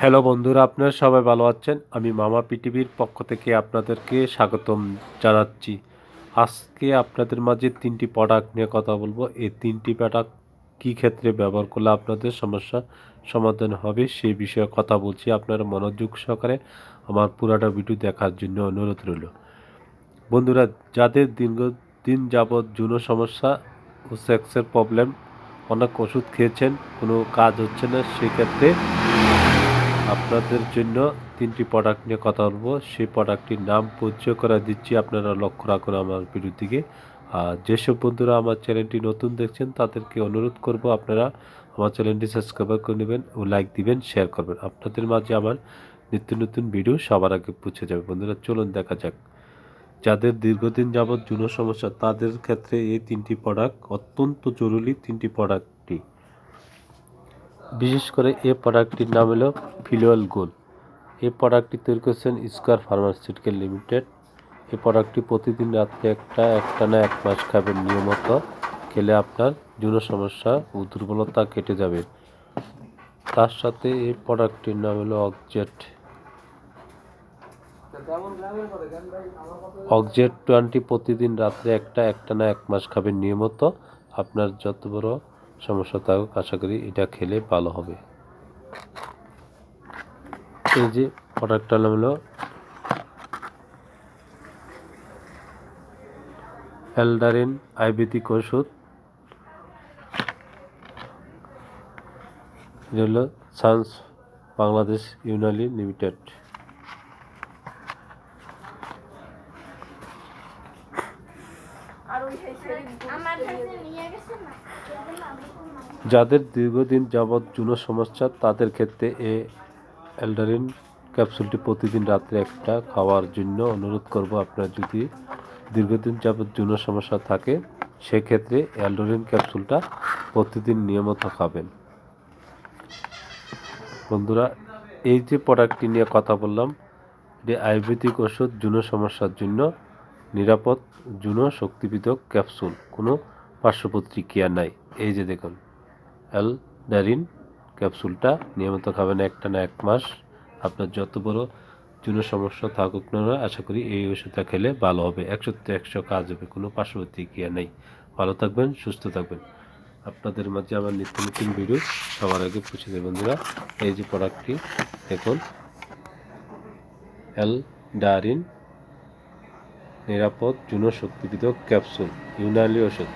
Hello বন্ধুরা, আপনারা সবাই ভালো আছেন? আমি মামা পৃথিবীর পক্ষ থেকে আপনাদেরকে স্বাগতম জানাচ্ছি। আজকে আপনাদের মাঝে তিনটি প্রোডাক্ট নিয়ে কথা বলব। এই তিনটি প্রোডাক্ট কী ক্ষেত্রে ব্যবহার করলে আপনাদের সমস্যা সমাধান হবে সেই বিষয়ে কথা বলছি। আপনারা মনোযোগ সহকারে আমার পুরাটা ভিডিও দেখার জন্য অনুরোধ রইল। বন্ধুরা, যাদের দীর্ঘদিন যাবৎ যৌন সমস্যা ও সেক্সের প্রবলেম অনেক ওষুধ খেয়েছেন, কোনো কাজ হচ্ছে না, সেক্ষেত্রে আপনাদের জন্য তিনটি প্রোডাক্ট নিয়ে কথা বলব। সেই প্রোডাক্টটির নাম পরিচয় করা দিচ্ছি। আপনারা লক্ষ্য রাখুন আমার ভিডিওর দিকে আর যেসব বন্ধুরা আমার চ্যানেলটি নতুন দেখছেন, তাদেরকে অনুরোধ করব আপনারা আমার চ্যানেলটি সাবস্ক্রাইব করে নেবেন ও লাইক দিবেন শেয়ার করবেন। আপনাদের মাঝে আমার নিত্য নতুন ভিডিও সবার আগে পৌঁছে যাবে। বন্ধুরা, চলুন দেখা যাক। যাদের দীর্ঘদিন যাবৎ যৌন সমস্যা, তাদের ক্ষেত্রে এই তিনটি প্রোডাক্ট অত্যন্ত জরুরি। তিনটি প্রোডাক্টটি বিশেষ করে এ প্রোডাক্টটির নাম হলো ফিলোয়াল গোল এই প্রোডাক্টটি তৈরি করেছেন স্কোয়ার ফার্মাসিউটিক্যাল লিমিটেড। এই প্রোডাক্টটি প্রতিদিন রাত্রে একটা একটা না এক মাস খাবেন নিয়মিত। খেলে আপনার যৌন সমস্যা ও দুর্বলতা কেটে যাবে। তার সাথে এই প্রোডাক্টটির নাম হলো অকজেট। অকজেট টোয়েন্টি প্রতিদিন রাত্রে একটা একটা না এক মাস খাবেন নিয়মিত। আপনার যত বড় সমস্যা থাকুক আশা করি এটা খেলে ভালো হবে। এই যে প্রোডাক্টটার নাম হলো এলডারিন আয়ুর্বেদিক ওষুধ। এটা হলো সান্স বাংলাদেশ ইউনালি লিমিটেড আমার যাদের দীর্ঘদিন যাবৎ যৌন সমস্যা, তাদের ক্ষেত্রে এ এলডারিন ক্যাপসুলটি প্রতিদিন রাত্রে একটা খাওয়ার জন্য অনুরোধ করব। আপনার যদি দীর্ঘদিন যাবৎ যৌন সমস্যা থাকে, সেক্ষেত্রে এলডারিন ক্যাপসুলটা প্রতিদিন নিয়মিত খাবেন। বন্ধুরা, এই যে প্রোডাক্টটি নিয়ে কথা বললাম, এটি আয়ুর্বেদিক ওষুধ যৌন সমস্যার জন্য নিরাপদ যৌন শক্তিবিধক ক্যাপসুল। কোনো পার্শ্বপ্রতিক্রিয়া নাই। এই যে দেখুন এল ড্যারিন ক্যাপসুলটা নিয়মিত খাবেন একটা না এক মাস। আপনার যত বড় যৌন সমস্যা থাকুক না আশা করি এই ওষুধটা খেলে ভালো হবে। একশোতে একশো কাজ হবে, কোনো পার্শ্বপ্রতিক্রিয়া নেই। ভালো থাকবেন, সুস্থ থাকবেন। আপনাদের মাঝে আমার নিত্য নতুন ভিডিও সবার আগে পৌঁছে দেবেন বন্ধুরা। এই যে প্রোডাক্টটি দেখুন। এল ডারিন নিরাপদ যৌন শক্তিবিধক ক্যাপসুল ইউনালি ওষুধ।